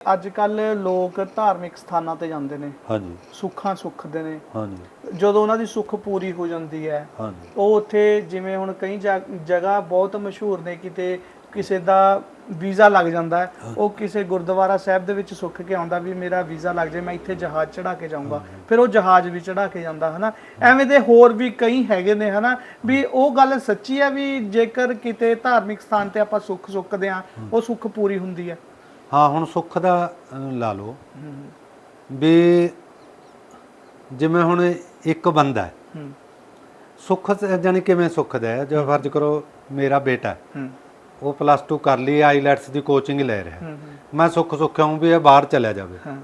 ਅੱਜ ਕੱਲ ਲੋਕ ਧਾਰਮਿਕ ਸਥਾਨਾਂ ਤੇ ਜਾਂਦੇ ਨੇ। ਹਾਂਜੀ। ਸੁੱਖਾਂ ਸੁੱਖਦੇ ਨੇ। ਹਾਂਜੀ। ਜਦੋਂ ਉਹਨਾਂ ਦੀ ਸੁੱਖ ਪੂਰੀ ਹੋ ਜਾਂਦੀ ਹੈ ਹਾਂਜੀ। ਉਹ ਉੱਥੇ ਜਿਵੇਂ ਹੁਣ ਕਈ ਜਗ੍ਹਾ ਬਹੁਤ ਮਸ਼ਹੂਰ ਨੇ ਕਿਤੇ ਕਿਸੇ ਦਾ ਵੀਜ਼ਾ ਲੱਗ ਜਾਂਦਾ ਹੈ ਉਹ ਕਿਸੇ ਗੁਰਦੁਆਰਾ ਸਾਹਿਬ ਦੇ ਵਿੱਚ ਸੁੱਖ ਕੇ ਆਉਂਦਾ ਵੀ ਮੇਰਾ ਵੀਜ਼ਾ ਲੱਗ ਜਾਏ ਮੈਂ ਇੱਥੇ ਜਹਾਜ਼ ਚੜਾ ਕੇ ਜਾਊਂਗਾ। ਫਿਰ ਉਹ ਜਹਾਜ਼ ਵੀ ਚੜਾ ਕੇ ਜਾਂਦਾ ਹਨਾ? ਐਵੇਂ ਦੇ ਹੋਰ ਵੀ ਕਈ ਹੈਗੇ ਨੇ ਹਨਾ? ਵੀ ਉਹ ਗੱਲ ਸੱਚੀ ਹੈ ਵੀ ਜੇਕਰ ਕਿਤੇ ਧਾਰਮਿਕ ਸਥਾਨ ਤੇ ਆਪਾਂ ਸੁੱਖ ਸੁੱਖਦੇ ਆ ਉਹ ਸੁੱਖ ਪੂਰੀ ਹੁੰਦੀ ਹੈ। ਹਾਂ ਹੁਣ ਸੁੱਖ ਦਾ ਅਹ, ਲਾ ਲਓ। ਵੀ ਜਿਵੇਂ ਹੁਣ ਇੱਕ ਬੰਦਾ ਹੈ। ਹੂੰ। ਸੁੱਖ ਜਾਣੀ ਕਿਵੇਂ ਸੁੱਖ ਦਾ ਹੈ? ਜੋ ਫਰਜ਼ ਕਰੋ ਮੇਰਾ ਬੇਟਾ ਹੈ, ਹੂੰ। ਉਹ ਪਲੱਸ 2 ਕਰ ਲਈ ਆਈਲੈਟਸ ਦੀ ਕੋਚਿੰਗ ਲੈ ਰਿਹਾ ਹੈ। ਹੂੰ ਮੈਂ ਸੁੱਖ ਸੁੱਖਿਆ ਹੂੰ ਵੀ ਇਹ ਬਾਹਰ ਚਲਿਆ ਜਾਵੇ। ਹਾਂ।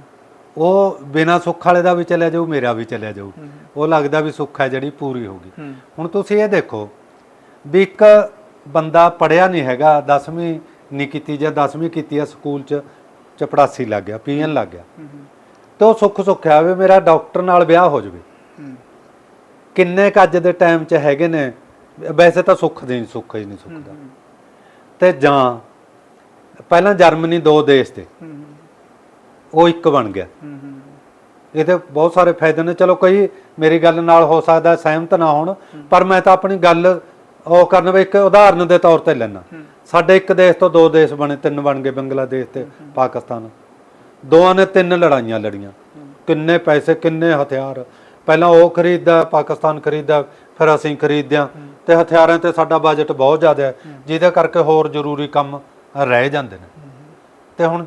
ਉਹ ਬਿਨਾ ਸੁੱਖ ਵਾਲੇ ਦਾ ਵੀ ਚਲਿਆ ਜਾਊ ਮੇਰਾ ਵੀ ਚਲਿਆ ਜਾਊ। ਉਹ ਲੱਗਦਾ ਵੀ ਸੁੱਖ ਹੈ ਜਿਹੜੀ ਪੂਰੀ ਹੋ ਗਈ। ਹੂੰ। ਹੁਣ ਤੁਸੀਂ ਇਹ ਦੇਖੋ ਵੀ ਇੱਕ ਬੰਦਾ ਪੜਿਆ ਨਹੀਂ ਹੈਗਾ 10ਵੀਂ ਨਹੀਂ ਕੀਤੀ ਜਾਂ 10ਵੀਂ ਕੀਤੀ ਆ, ਸਕੂਲ ਚ ਚਪੜਾਸੀ ਲੱਗ ਗਿਆ, ਪੀਐਨ ਲੱਗ ਗਿਆ। ਤੇ ਉਹ ਸੁੱਖ ਸੁੱਖਿਆ ਵੀ ਮੇਰਾ ਡਾਕਟਰ ਨਾਲ ਵਿਆਹ ਹੋ ਜਾਵੇ। ਕਿੰਨੇ ਕ ਦੇ ਟਾਈਮ 'ਚ ਹੈਗੇ ਨੇ, ਵੈਸੇ ਤਾਂ ਸੁੱਖ ਦੇ ਨਹੀਂ, ਸੁੱਖ ਹੀ ਨਹੀਂ ਸੁੱਖ ਦਾ ਤੇ ਜਾਂ ਪਹਿਲਾਂ ਜਰਮਨੀ ਦੋ ਦੇਸ਼ ਤੇ, ਉਹ ਇੱਕ ਬਣ ਗਿਆ। ਹੂੰ ਇਹਦੇ ਬਹੁਤ ਸਾਰੇ ਫਾਇਦੇ ਨੇ। ਚਲੋ ਕਈ, ਮੇਰੀ ਗੱਲ ਨਾਲ ਹੋ ਸਕਦਾ ਸਹਿਮਤ ਨਾ ਹੋਣ, ਪਰ ਮੈਂ ਤਾਂ ਆਪਣੀ ਗੱਲ ਉਹ ਕਰਨ ਵੀ ਇੱਕ ਉਦਾਹਰਨ ਦੇ ਤੌਰ ਤੇ ਲੈਣਾ ਸਾਡੇ ਇੱਕ ਦੇਸ਼ ਤੋਂ ਦੋ ਦੇਸ਼ ਬਣੇ ਤਿੰਨ ਬਣ ਗਏ ਬੰਗਲਾਦੇਸ਼ ਤੇ ਪਾਕਿਸਤਾਨ। ਦੋਵਾਂ ਨੇ ਤਿੰਨ ਲੜਾਈਆਂ ਲੜੀਆਂ। ਕਿੰਨੇ ਪੈਸੇ ਕਿੰਨੇ ਹਥਿਆਰ। ਪਹਿਲਾਂ ਉਹ ਖਰੀਦਦਾ ਪਾਕਿਸਤਾਨ ਖਰੀਦਦਾ ਫਿਰ ਅਸੀਂ ਖਰੀਦਦਿਆਂ ਤੇ ਹਥਿਆਰਾਂ ਤੇ ਸਾਡਾ ਬਜਟ ਬਹੁਤ ਜ਼ਿਆਦਾ ਹੈ ਜਿਹਦੇ ਕਰਕੇ ਹੋਰ ਜ਼ਰੂਰੀ ਕੰਮ ਰਹਿ ਜਾਂਦੇ ਨੇ। ਤੇ ਹੁਣ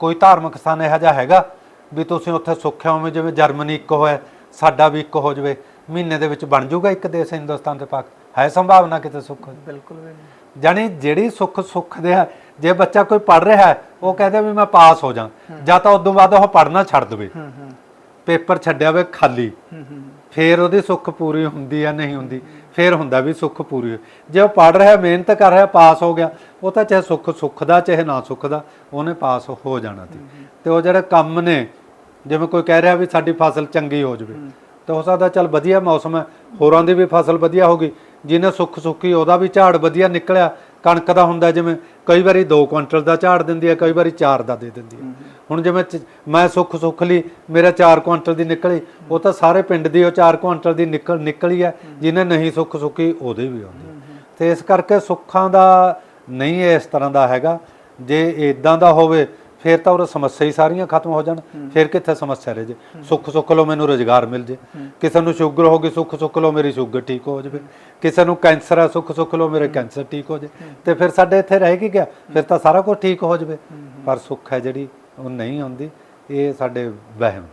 ਕੋਈ ਧਾਰਮਿਕ ਸਥਾਨ ਇਹੋ ਜਿਹਾ ਹੈਗਾ ਵੀ ਤੁਸੀਂ ਉੱਥੇ ਸੁੱਖਿਆ ਹੋਵੇਂ ਜਿਵੇਂ ਜਰਮਨੀ ਇੱਕ ਹੋਇਆ ਸਾਡਾ ਵੀ ਇੱਕ ਹੋ ਜਾਵੇ ਮਹੀਨੇ ਦੇ ਵਿੱਚ ਬਣ ਜਾਊਗਾ ਇੱਕ ਦੇਸ਼ ਹਿੰਦੁਸਤਾਨ ਤੇ ਪਾਕ ਹੈ ਸੰਭਾਵਨਾ ਕਿਤੇ ਸੁੱਖ? ਬਿਲਕੁਲ ਵੀ ਨਹੀਂ। ਜਾਣੀ ਜਿਹੜੀ ਸੁੱਖ ਸੁੱਖ ਦੇ ਆ ਜੇ ਬੱਚਾ ਕੋਈ ਪੜ ਰਿਹਾ ਹੈ ਉਹ ਕਹਿੰਦਾ ਵੀ ਮੈਂ ਪਾਸ ਹੋ ਜਾ। ਜਾਂ ਤਾਂ ਉਦੋਂ ਬਾਅਦ ਉਹ ਪੜਨਾ ਛੱਡ ਦੇਵੇ। ਹੂੰ ਹੂੰ। ਪੇਪਰ ਛੱਡਿਆ ਵੇ ਖਾਲੀ। ਹੂੰ ਹੂੰ। ਫੇਰ ਉਹਦੀ ਸੁੱਖ ਪੂਰੀ ਹੁੰਦੀ ਆ ਨਹੀਂ ਹੁੰਦੀ ਫੇਰ ਹੁੰਦਾ ਵੀ ਸੁੱਖ ਪੂਰੀ ਹੋਈ। ਜੇ ਉਹ ਪੜ ਰਿਹਾ ਮਿਹਨਤ ਕਰ ਰਿਹਾ ਪਾਸ ਹੋ ਗਿਆ ਉਹ ਤਾਂ ਚਾਹੇ ਸੁੱਖ ਸੁੱਖ ਦਾ ਚਾਹੇ ਨਾ ਸੁੱਖ ਦਾ ਉਹਨੇ ਪਾਸ ਹੋ ਜਾਣਾ ਸੀ। ਤੇ ਉਹ ਜਿਹੜੇ ਕੰਮ ਨੇ ਜਿਵੇਂ ਕੋਈ ਕਹਿ ਰਿਹਾ ਵੀ ਸਾਡੀ ਫਸਲ ਚੰਗੀ ਹੋ ਜਾਵੇ ਤੇ ਹੋ ਸਕਦਾ ਚੱਲ ਵਧੀਆ ਮੌਸਮ ਹੈ ਹੋਰਾਂ ਦੀ ਵੀ ਫਸਲ ਵਧੀਆ ਹੋਗੀ ਜਿਹਨੇ ਸੁੱਖ ਸੁੱਖੀ ਉਹਦਾ ਵੀ ਝਾੜ ਵਧੀਆ ਨਿਕਲਿਆ, ਕਣਕ ਦਾ ਹੁੰਦਾ ਜਿਵੇਂ ਕਈ ਵਾਰੀ 2 ਕੁਇੰਟਲ ਦਾ ਝਾੜ ਦਿੰਦੀ ਹੈ ਕਈ ਵਾਰੀ 4 ਦਾ ਦੇ ਦਿੰਦੀ ਹੈ ਹੁਣ ਜਿਵੇਂ ਚ- ਮੈਂ ਸੁੱਖ ਸੁੱਖ ਲਈ ਮੇਰਾ 4 ਕੁਇੰਟਲ ਦੀ ਨਿਕਲੀ, ਉਹ ਤਾਂ ਸਾਰੇ ਪਿੰਡ ਦੀ ਉਹ 4 ਕੁਇੰਟਲ ਦੀ ਨਿਕਲ, ਨਿਕਲੀ ਹੈ ਜਿਹਨੇ ਨਹੀਂ ਸੁੱਖ ਸੁੱਖੀ ਉਹਦੇ ਵੀ ਆਉਂਦੀ ਤੇ ਇਸ ਕਰਕੇ ਸੁੱਖਾਂ ਦਾ ਨਹੀਂ ਇਸ ਤਰ੍ਹਾਂ ਦਾ ਹੈਗਾ, ਜੇ ਇਦਾਂ ਦਾ ਹੋਵੇ ਫਿਰ ਤਾਂ ਉਹ ਸਮੱਸਿਆ ਹੀ ਸਾਰੀਆਂ ਖਤਮ ਹੋ ਜਾਣ ਫਿਰ ਕਿੱਥੇ ਸਮੱਸਿਆ ਰਹਿ ਜੇ? ਸੁੱਖ ਸੁੱਖ ਲੋ ਮੈਨੂੰ ਰੋਜ਼ਗਾਰ ਮਿਲ ਜੇ। ਕਿਸੇ ਨੂੰ ਸ਼ੂਗਰ ਹੋ ਗਈ ਸੁੱਖ ਸੁੱਖ ਲੋ ਮੇਰੀ ਸ਼ੂਗਰ ਠੀਕ ਹੋ ਜਾਵੇ। ਕਿਸੇ ਨੂੰ ਕੈਂਸਰ ਹੈ ਸੁੱਖ ਸੁੱਖ ਲੋ ਮੇਰੇ ਕੈਂਸਰ ਠੀਕ ਹੋ ਜੇ। ਤੇ ਫਿਰ ਸਾਡੇ ਇੱਥੇ ਰਹਿ ਕੀ ਗਿਆ? ਫਿਰ ਤਾਂ ਸਾਰਾ ਕੁਝ ਠੀਕ ਹੋ ਜਾਵੇ। ਪਰ ਸੁੱਖ ਹੈ ਜਿਹੜੀ ਉਹ ਨਹੀਂ ਹੁੰਦੀ ਇਹ ਸਾਡੇ ਵਹਿਮ।